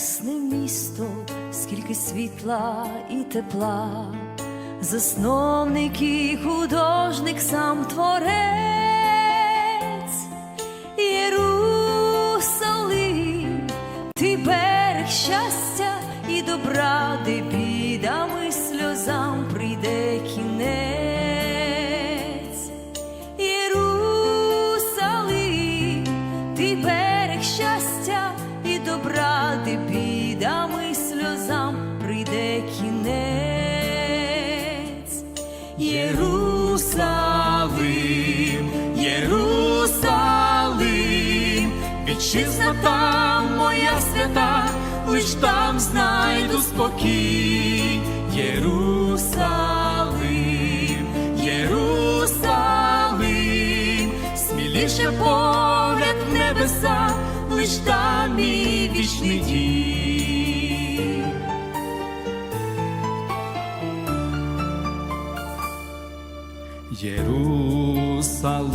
місто, скільки світла і тепла, засновник і художник сам творець, Єрусалим, ти берег щастя і добра, де бідам і сльозам прийде там моя свята, лиш там знайду спокій. Єрусалим, Єрусалим, сміліше погляд небеса, лиш там мій вічний дім. Єрусалим,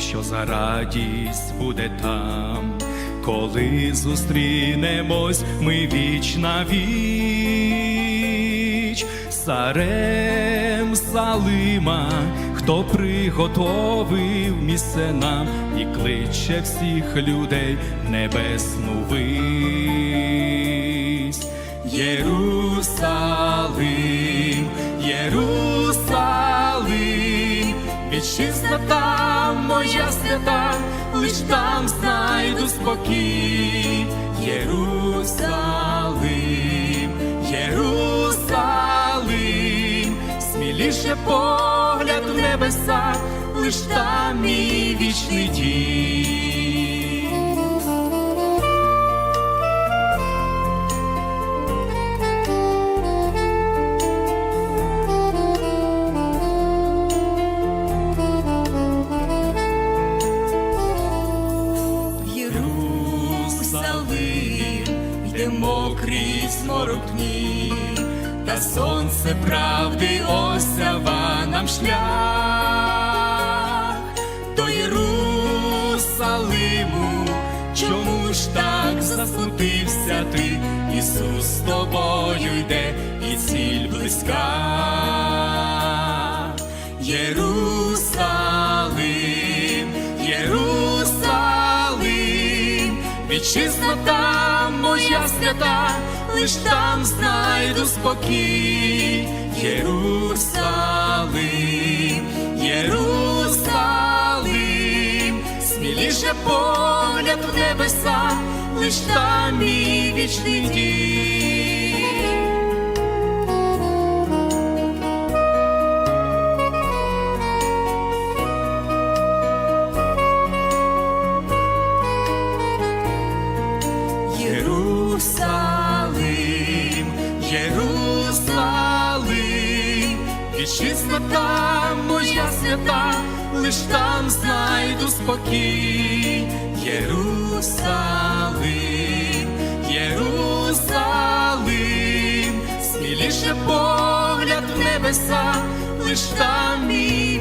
що за радість буде там, коли зустрінемось ми віч на віч, Сарем Салима, хто приготовив місце нам і кличе всіх людей в небесну вись. Вітчизна там моя свята, лиш там знайду спокій. Єрусалим, Єрусалим, сміліше погляд в небеса, лиш там мій вічний дім. Крізь днів, та сонце правди осява нам шлях до Єрусалиму. Чому ж так засмутився ти? Ісус з тобою йде, і ціль близька. Єрусалим, Єрусалим, вітчизна там моя свята, лиш там знайду спокій. Єрусалим, Єрусалим, сміліше погляд в небеса, лиш там мій вічний дім. Там моя свята, лиш там знайду спокій. Єрусалим, Єрусалим, сміліше погляд в небеса, лиш там мій